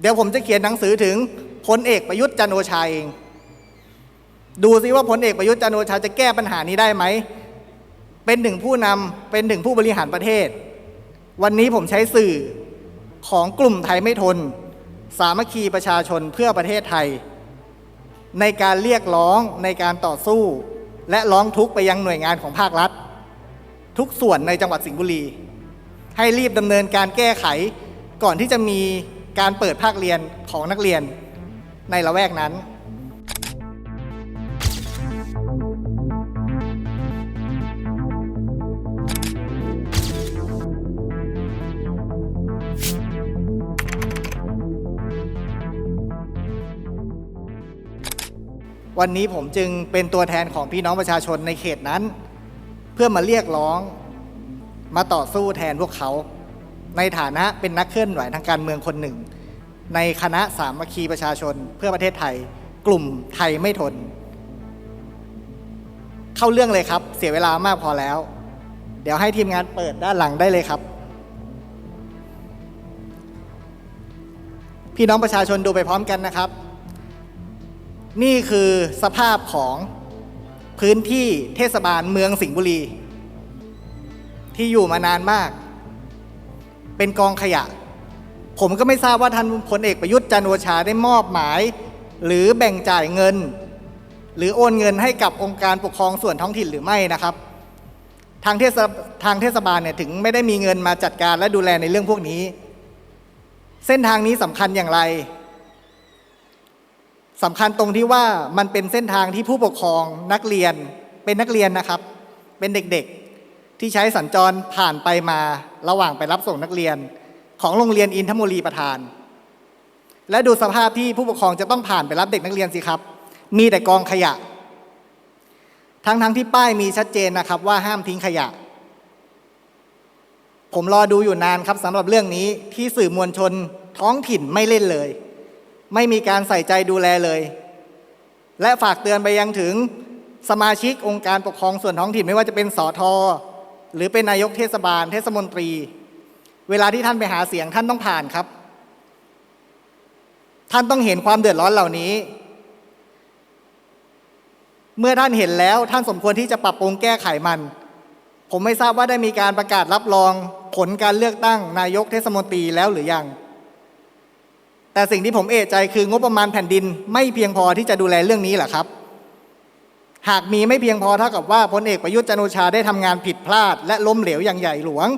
เดี๋ยวผมจะเขียนหนังสือถึงพลเอกประยุทธ์จันโอชาเอง ดูซิว่าพลเอกประยุทธ์จันโอชาจะแก้ปัญหานี้ได้ไหม เป็นหนึ่งผู้นำเป็นหนึ่งผู้บริหารประเทศ วันนี้ผมใช้สื่อของกลุ่มไทยไม่ทน สามัคคีประชาชนเพื่อประเทศไทย ในการเรียกร้องในการต่อสู้ และร้องทุกข์ไปยังหน่วยงานของภาครัฐ ทุกส่วนในจังหวัดสิงห์บุรี ให้รีบดำเนินการแก้ไขก่อนที่จะมี การเปิดภาคเรียนของนักเรียนในละแวกนั้น วันนี้ผมจึงเป็นตัวแทนของพี่น้องประชาชนในเขตนั้น เพื่อมาเรียกร้องมาต่อสู้แทนพวกเขา ในฐานะเป็นนักเคลื่อนไหวทางการเมืองคนหนึ่ง ในคณะสามัคคีประชาชนเพื่อประเทศไทย กลุ่มไทยไม่ทน เข้าเรื่องเลยครับ เสียเวลามากพอแล้ว เดี๋ยวให้ทีมงานเปิดด้านหลังได้เลยครับ พี่น้องประชาชนดูไปพร้อมกันนะครับ นี่คือสภาพของพื้นที่เทศบาลเมืองสิงห์บุรี ที่อยู่มานานมาก เป็นกองขยะ ผมก็ไม่ทราบว่าท่านพลเอกประยุทธ์จันทร์โอชาได้มอบหมาย หรือแบ่งจ่ายเงิน หรือโอนเงินให้กับองค์การปกครองส่วนท้องถิ่นหรือไม่นะครับ ทางเทศทางเทศบาลเนี่ยถึงไม่ได้มีเงินมาจัดการและดูแลในเรื่องพวกนี้ เส้นทางนี้สำคัญอย่างไรสำคัญตรงที่ว่ามันเป็นเส้นทางที่ผู้ปกครองนักเรียนเป็นนักเรียนนะครับ เป็นเด็กๆ ที่ใช้สัญจรผ่านไปมาระหว่างไปรับส่งนักเรียน ของโรงเรียนอินทมุรีประธาน และดูสภาพที่ผู้ปกครองจะต้องผ่านไปรับเด็กนักเรียนสิครับ มีแต่กองขยะ ทั้งๆที่ป้ายมีชัดเจนนะครับว่าห้ามทิ้งขยะ ผมรอดูอยู่นานครับสำหรับเรื่องนี้ที่สื่อมวลชนท้องถิ่นไม่เล่นเลย ไม่มีการใส่ใจดูแลเลย และฝากเตือนไปยังถึงสมาชิกองค์การปกครองส่วนท้องถิ่นไม่ว่าจะเป็นสอทอ หรือเป็นนายกเทศบาล เทศมนตรี เวลาที่ท่านไปหาเสียงท่านต้องผ่านครับ ท่านต้องเห็นความเดือดร้อนเหล่านี้ เมื่อท่านเห็นแล้วท่านสมควรที่จะปรับปรุงแก้ไขมัน ผมไม่ทราบว่าได้มีการประกาศรับรองผลการเลือกตั้งนายกเทศมนตรีแล้วหรือยัง แต่สิ่งที่ผมเอะใจคืองบประมาณแผ่นดินไม่เพียงพอที่จะดูแลเรื่องนี้แหละครับ หากมีไม่เพียงพอเท่ากับว่าพลเอกประยุทธ์จันโอชาได้ทำงานผิดพลาด และล้มเหลวอย่างใหญ่หลวง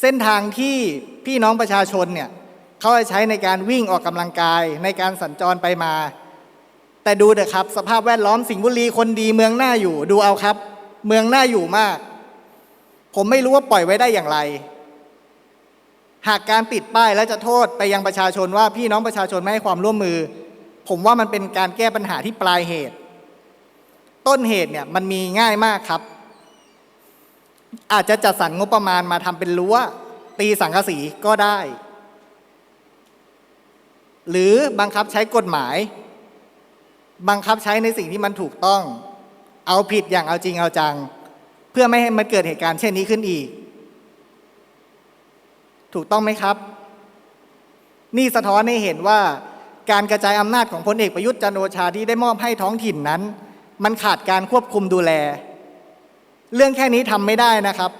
เส้นทางที่พี่น้องประชาชนเนี่ยเขาจะใช้ในการวิ่งออกกำลังกายในการสัญจรไปมา แต่ดูเถอะครับ สภาพแวดล้อมสิงห์บุรีคนดีเมืองหน่าอยู่ดูเอาครับ เมืองหน่าอยู่มาก ผมไม่รู้ว่าปล่อยไว้ได้อย่างไร หากการติดป้ายและจะโทษไปยังประชาชนว่าพี่น้องประชาชนไม่ให้ความร่วมมือ ผมว่ามันเป็นการแก้ปัญหาที่ปลายเหตุ ต้นเหตุเนี่ยมันมีง่ายมากครับ อาจจะจัดสรรงบประมาณมาทำเป็นรั้วตีสังกะสีก็ได้ หรือบังคับใช้กฎหมาย บังคับใช้ในสิ่งที่มันถูกต้อง เอาผิดอย่างเอาจริงเอาจัง เพื่อไม่ให้มันเกิดเหตุการณ์เช่นนี้ขึ้นอีก ถูกต้องไหมครับ นี่สะท้อนให้เห็นว่า การกระจายอำนาจของพลเอกประยุทธ์จันโอชาที่ได้มอบให้ท้องถิ่นนั้น มันขาดการควบคุมดูแล เรื่องแค่นี้ทำไม่ได้นะครับ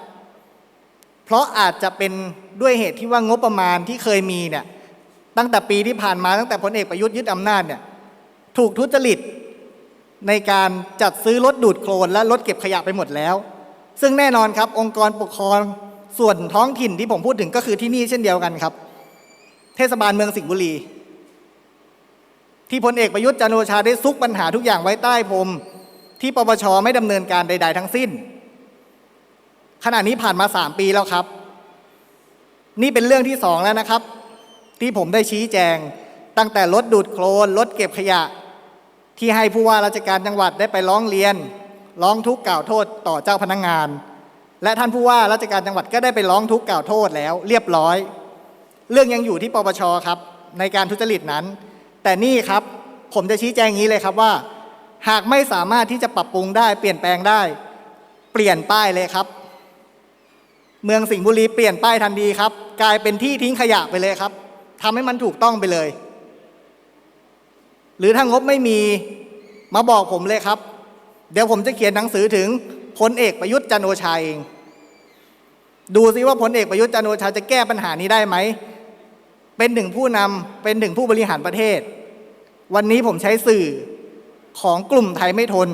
เพราะอาจจะเป็นด้วยเหตุที่ว่างบประมาณที่เคยมีเนี่ยตั้งแต่ปีที่ผ่านมาตั้งแต่พลเอกประยุทธ์ยึดอำนาจเนี่ยถูกทุจริตในการจัดซื้อรถดูดโคลนและรถเก็บขยะไปหมดแล้ว ซึ่งแน่นอนครับองค์กรปกครองส่วนท้องถิ่นที่ผมพูดถึงก็คือที่นี่เช่นเดียวกันครับ เทศบาลเมืองสิงห์บุรี ที่พลเอกประยุทธ์จันโอชาได้ซุกปัญหาทุกอย่างไว้ใต้พรมที่ปปชไม่ดำเนินการใด ๆ ทั้งสิ้น ขณะนี้ผ่านมาสามปีแล้วครับ นี่เป็นเรื่องที่สองแล้วนะครับ ที่ผมได้ชี้แจงตั้งแต่รถดูดโคลนรถเก็บขยะ ที่ให้ผู้ว่าราชการจังหวัดได้ไปร้องเรียน ร้องทุกข์กล่าวโทษต่อเจ้าพนักงงาน และท่านผู้ว่าราชการจังหวัดก็ได้ไปร้องทุกข์กล่าวโทษแล้ว เรียบร้อย เรื่องยังอยู่ที่ปปชครับ ในการทุจริตนั้น แต่นี่ครับผมจะชี้แจงอย่างนี้เลยครับว่า หากไม่สามารถที่จะปรับปรุงได้ เปลี่ยนแปลงได้ เปลี่ยนป้ายเลยครับ เมืองสิงห์บุรีเปลี่ยนป้ายทันทีครับ กลายเป็นที่ทิ้งขยะไปเลยครับทำให้มันถูกต้องไปเลย หรือถ้างบไม่มีมาบอกผมเลยครับ เดี๋ยวผมจะเขียนหนังสือถึงพลเอกประยุทธ์จันโอชาเองดูซิว่าพลเอกประยุทธ์จันโอชาจะแก้ปัญหานี้ได้ไหม เป็นหนึ่งผู้นำเป็นหนึ่งผู้บริหารประเทศ วันนี้ผมใช้สื่อของกลุ่มไทยไม่ทน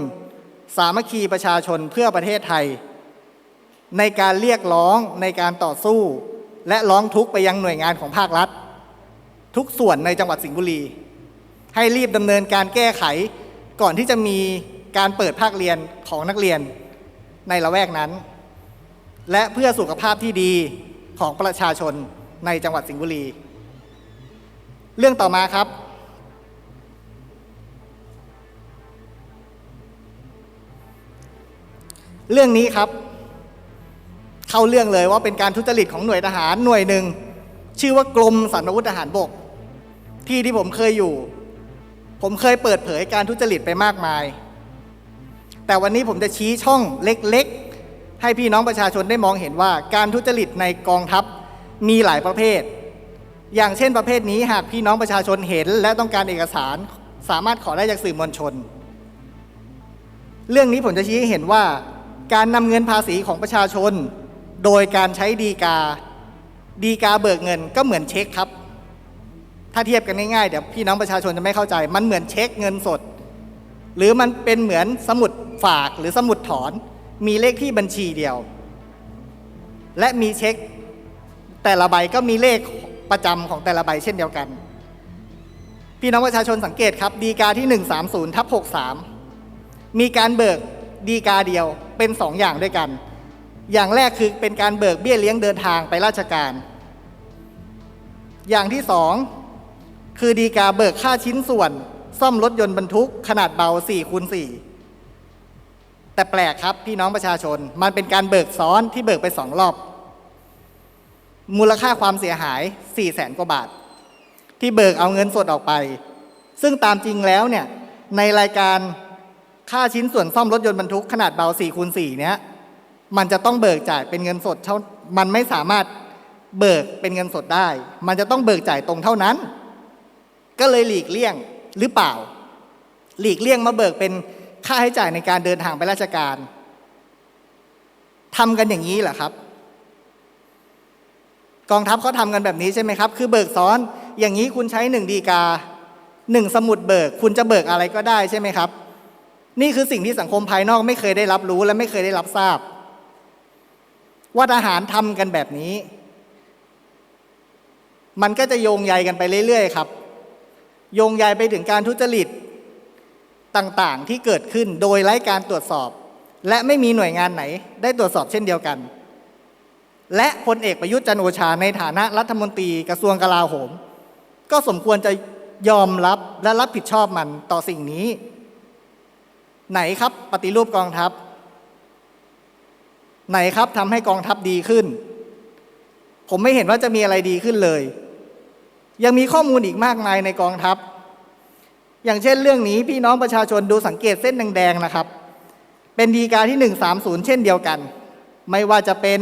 สามัคคีประชาชนเพื่อประเทศไทย ในการเรียกร้องในการต่อสู้ และร้องทุกข์ไปยังหน่วยงานของภาครัฐ ทุกส่วนในจังหวัดสิงห์บุรี ให้รีบดำเนินการแก้ไข ก่อนที่จะมีการเปิดภาคเรียนของนักเรียนในละแวกนั้น และเพื่อสุขภาพที่ดีของประชาชนในจังหวัดสิงห์บุรี เรื่องต่อมาครับ เรื่องนี้ครับ เข้าเรื่องเลยว่าเป็นการทุจริตของหน่วยทหารหน่วยหนึ่ง ชื่อว่ากรมสรรพาวุธทหารบก ที่ที่ผมเคยอยู่ ผมเคยเปิดเผยการทุจริตไปมากมาย แต่วันนี้ผมจะชี้ช่องเล็กๆ ให้พี่น้องประชาชนได้มองเห็นว่าการทุจริตในกองทัพมีหลายประเภท อย่างเช่นประเภทนี้หากพี่น้องประชาชนเห็น และต้องการเอกสารสามารถขอได้จากสื่อมวลชน เรื่องนี้ผมจะชี้ให้เห็นว่า การนำเงินภาษีของประชาชน โดยการใช้ดีกา ดีกาเบิกเงินก็เหมือนเช็คครับ ถ้าเทียบกันง่ายๆเดี๋ยวพี่น้องประชาชนจะไม่เข้าใจ มันเหมือนเช็คเงินสด หรือมันเป็นเหมือนสมุดฝากหรือสมุดถอน มีเลขที่บัญชีเดียว และมีเช็ค แต่ละใบก็มีเลข ประจำของแต่ละใบเช่นเดียวกัน พี่น้องประชาชนสังเกตครับ ดีกาที่ 130ทับ63 มีการเบิกดีกาเดียวเป็นสองอย่างด้วยกัน อย่างแรกคือเป็นการเบิกเบี้ยเลี้ยงเดินทางไปราชการ อย่างที่สองคือดีกาเบิกค่าชิ้นส่วน ซ่อมรถยนต์บรรทุกขนาดเบา4คูณ4แต่แปลกครับพี่น้องประชาชนมันเป็นการเบิกซ้อนที่เบิกไปสองรอบ มูลค่าความเสียหาย 4 0 0แสนกว่าบาท ที่เบิกเอาเงินสดออกไป ซึ่งตามจริงแล้วเนี่ยในรายการค่าชิ้นส่วนซ่อมรถยนต์บรรทุกขนาดเบา4คูณ4เนี้ยมันจะต้องเบิกจ่ายเป็นเงินสดเท่ามันไม่สามารถเบิกเป็นเงินสดได้ มันจะต้องเบิกจ่ายตรงเท่านั้น ก็เลยหลีกเลี่ยงหรือเปล่า หลีกเลี่ยงมาเบิกเป็นค่าใช้จ่ายในการเดินทางไปราชการทำกันอย่างนี้เหรอครับ กองทัพเขาทำกันแบบนี้ใช่ไหมครับ คือเบิกซ้อนอย่างนี้คุณใช้หนึ่งดีกาหนึ่งสมุดเบิก คุณจะเบิกอะไรก็ได้ใช่ไหมครับ นี่คือสิ่งที่สังคมภายนอกไม่เคยได้รับรู้และไม่เคยได้รับทราบ ว่าทหารทำกันแบบนี้ มันก็จะโยงใยกันไปเรื่อยๆครับ โยงใยไปถึงการทุจริตต่างๆที่เกิดขึ้นโดยไร้การตรวจสอบ และไม่มีหน่วยงานไหน ได้ตรวจสอบเช่นเดียวกัน และพลเอกประยุทธ์จันโอชาในฐานะรัฐมนตรีกระทรวงกลาโหม ก็สมควรจะยอมรับและรับผิดชอบมันต่อสิ่งนี้ ไหนครับปฏิรูปกองทัพ ไหนครับทำให้กองทัพดีขึ้น ผมไม่เห็นว่าจะมีอะไรดีขึ้นเลย ยังมีข้อมูลอีกมากมายในกองทัพ อย่างเช่นเรื่องนี้พี่น้องประชาชนดูสังเกตเส้นแดงๆนะครับ เป็นดีกาที่ 130 เช่นเดียวกัน ไม่ว่าจะเป็น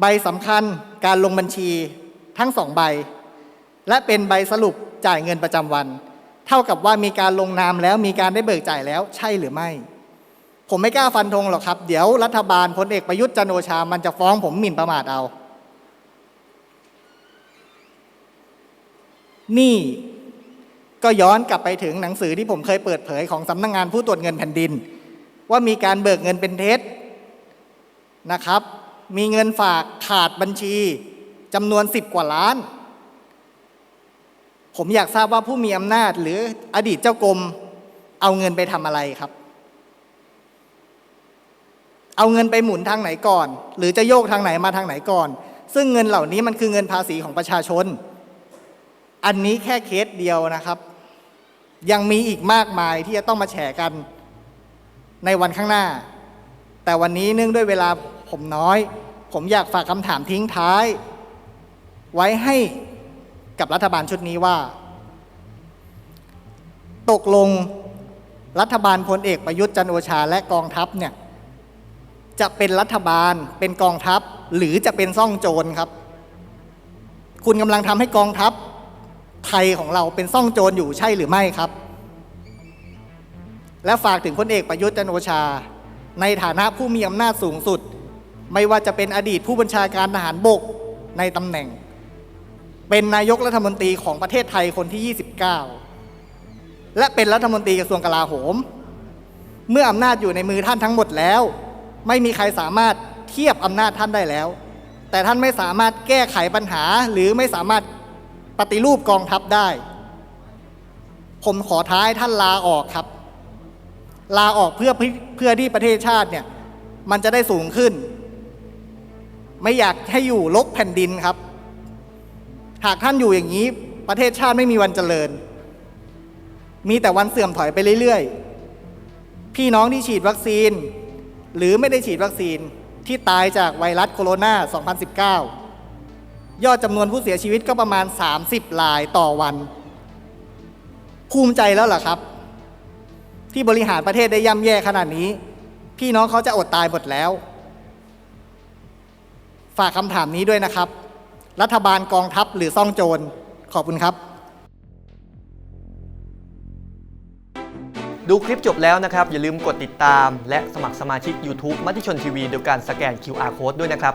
ใบสำคัญการลงบัญชีทั้งสองใบ และเป็นใบสรุปจ่ายเงินประจำวัน เท่ากับว่ามีการลงนามแล้วมีการได้เบิกจ่ายแล้วใช่หรือไม่ ผมไม่กล้าฟันธงหรอกครับ เดี๋ยวรัฐบาลพลเอกประยุทธ์จันโอชา มันจะฟ้องผมหมิ่นประมาทเอานี่ก็ย้อนกลับไปถึงหนังสือที่ผมเคยเปิดเผยของสำนักงงานผู้ตรวจเงินแผ่นดิน ว่ามีการเบิกเงินเป็นเท็จนะครับ มีเงินฝากขาดบัญชีจำนวนสิบกว่าล้าน ผมอยากทราบว่าผู้มีอำนาจหรืออดีตเจ้ากรมเอาเงินไปทำอะไรครับ เอาเงินไปหมุนทางไหนก่อน หรือจะโยกทางไหนมาทางไหนก่อน ซึ่งเงินเหล่านี้มันคือเงินภาษีของประชาชน อันนี้แค่เคสเดียวนะครับ ยังมีอีกมากมายที่จะต้องมาแฉกันในวันข้างหน้า แต่วันนี้เนื่องด้วยเวลา ผมน้อย ผมอยากฝากคำถามทิ้งท้าย ไว้ให้กับรัฐบาลชุดนี้ว่า ตกลงรัฐบาลพลเอกประยุทธ์จันโอชาและกองทัพเนี่ยจะเป็นรัฐบาลเป็นกองทัพ หรือจะเป็นซ่องโจรครับ คุณกำลังทำให้กองทัพไทยของเราเป็นซ่องโจรอยู่ใช่หรือไม่ครับ และฝากถึงพลเอกประยุทธ์จันโอชา ในฐานะผู้มีอำนาจสูงสุด ไม่ว่าจะเป็นอดีตผู้บัญชาการทหารบกในตำแหน่ง เป็นนายกรัฐมนตรีของประเทศไทยคนที่ 29 และเป็นรัฐมนตรีกระทรวงกลาโหม เมื่ออำนาจอยู่ในมือท่านทั้งหมดแล้ว ไม่มีใครสามารถเทียบอำนาจท่านได้แล้ว แต่ท่านไม่สามารถแก้ไขปัญหาหรือไม่สามารถปฏิรูปกองทัพได้ ผมขอท้ายท่านลาออกครับ ลาออกเพื่อเพื่อที่ประเทศชาติเนี่ยมันจะได้สูงขึ้น ไม่อยากให้อยู่ลกแผ่นดินครับ หากท่านอยู่อย่างนี้ ประเทศชาติไม่มีวันเจริญ มีแต่วันเสื่อมถอยไปเรื่อยๆ พี่น้องที่ฉีดวัคซีน หรือไม่ได้ฉีดวัคซีนที่ตายจากไวรัสโคโรนา 2019 ยอดจำนวนผู้เสียชีวิตก็ประมาณ 30รายต่อวัน ภูมิใจแล้วเหรอครับ ที่บริหารประเทศได้ย่ำแย่ขนาดนี้ พี่น้องเขาจะอดตายหมดแล้ว ฝากคำถามนี้ด้วยนะครับ รัฐบาลกองทัพหรือซ่องโจร ขอบคุณครับ ดูคลิปจบแล้วนะครับ อย่าลืมกดติดตาม และสมัครสมาชิก YouTube มติชนทีวีโดยการสแกน QR Code ด้วยนะครับ